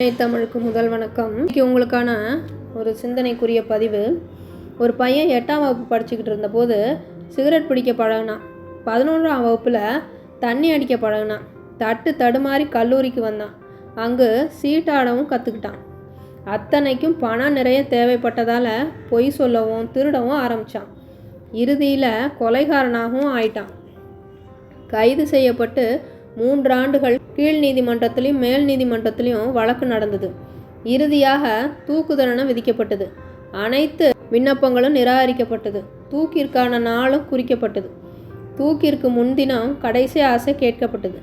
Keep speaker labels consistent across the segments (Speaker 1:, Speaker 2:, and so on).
Speaker 1: தமிழுக்கு முதல் வணக்கம். இன்னைக்கு உங்களுக்கான ஒரு சிந்தனைக்குரிய பதிவு ஒரு பையன் எட்டாம் வகுப்பு படிச்சுக்கிட்டு இருந்தபோது சிகரெட் பிடிக்க பழகினான். பதினொன்றாம் வகுப்பில் தண்ணி அடிக்க பழகினான். தட்டு தடுமாறி கல்லூரிக்கு வந்தான். அங்கு சீட்டாடவும் கற்றுக்கிட்டான் அத்தனைக்கும் பணம் நிறைய தேவைப்பட்டதால் பொய் சொல்லவும் திருடவும் ஆரம்பித்தான் இறுதியில் கொலைகாரனாகவும் ஆயிட்டான். கைது செய்யப்பட்டு மூன்று ஆண்டுகள் கீழ் நீதிமன்றத்திலையும் மேல் நீதிமன்றத்திலையும் வழக்கு நடந்தது. இறுதியாக தூக்கு தண்டனை விதிக்கப்பட்டது. அனைத்து விண்ணப்பங்களும் நிராகரிக்கப்பட்டது. தூக்கிற்கான நாளும் குறிக்கப்பட்டது. தூக்கிற்கு முன்தினம் கடைசி ஆசை கேட்கப்பட்டது.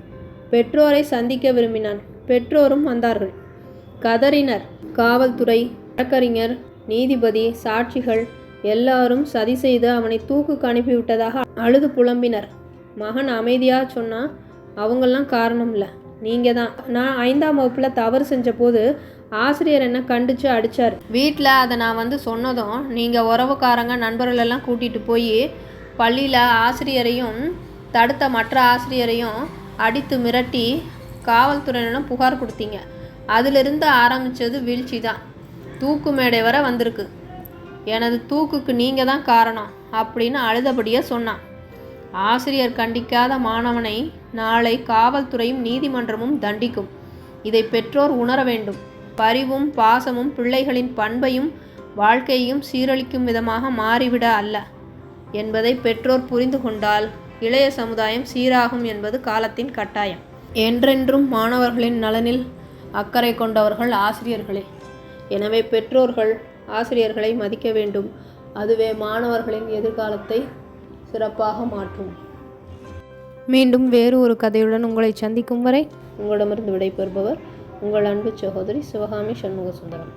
Speaker 1: பெற்றோரை சந்திக்க விரும்பினான். பெற்றோரும் வந்தார்கள். கதறினர். காவல்துறை வழக்கறிஞர் நீதிபதி சாட்சிகள் எல்லாரும் சதி செய்து அவனை தூக்குக்கு அனுப்பிவிட்டதாக அழுது புலம்பினர். மகன் அமைதியாக சொன்னான் அவங்கெல்லாம் காரணம் இல்லை நீங்கள் தான் நான் ஐந்தாம் வகுப்பில் தவறு செஞ்ச போது ஆசிரியர் என்ன கண்டித்து அடித்தார் வீட்டில் அதை நான் வந்து சொன்னதும் நீங்கள் உறவுக்காரங்க நண்பர்களெல்லாம் கூட்டிகிட்டு போய் பள்ளியில் ஆசிரியரையும் தடுத்த மற்ற ஆசிரியரையும் அடித்து மிரட்டி காவல்துறையினரும் புகார் கொடுத்தீங்க. அதிலிருந்து ஆரம்பித்தது வீழ்ச்சி தான் தூக்கு மேடை வர வந்திருக்கு. எனது தூக்குக்கு நீங்கள் தான் காரணம் அப்படின்னு அழுதபடியே சொன்னான். ஆசிரியர் கண்டிக்காத மாணவனை நாளை காவல்துறையும் நீதிமன்றமும் தண்டிக்கும். இதை பெற்றோர் உணர வேண்டும். பரிவும் பாசமும் பிள்ளைகளின் பண்பையும் வாழ்க்கையையும் சீரழிக்கும் விதமாக மாறிவிட அல்ல என்பதை பெற்றோர் புரிந்து கொண்டால் இளைய சமுதாயம் சீராகும் என்பது காலத்தின் கட்டாயம். என்றென்றும் மாணவர்களின் நலனில் அக்கறை கொண்டவர்கள் ஆசிரியர்களே. எனவே பெற்றோர்கள் ஆசிரியர்களை மதிக்க வேண்டும். அதுவே மாணவர்களின் எதிர்காலத்தை சிறப்பாக மாற்றும். மீண்டும் வேறு ஒரு கதையுடன் உங்களை சந்திக்கும் வரை உங்களிடமிருந்து விடைபெறுபவர் உங்கள் அன்பு சகோதரி சிவகாமி சண்முக சுந்தரம்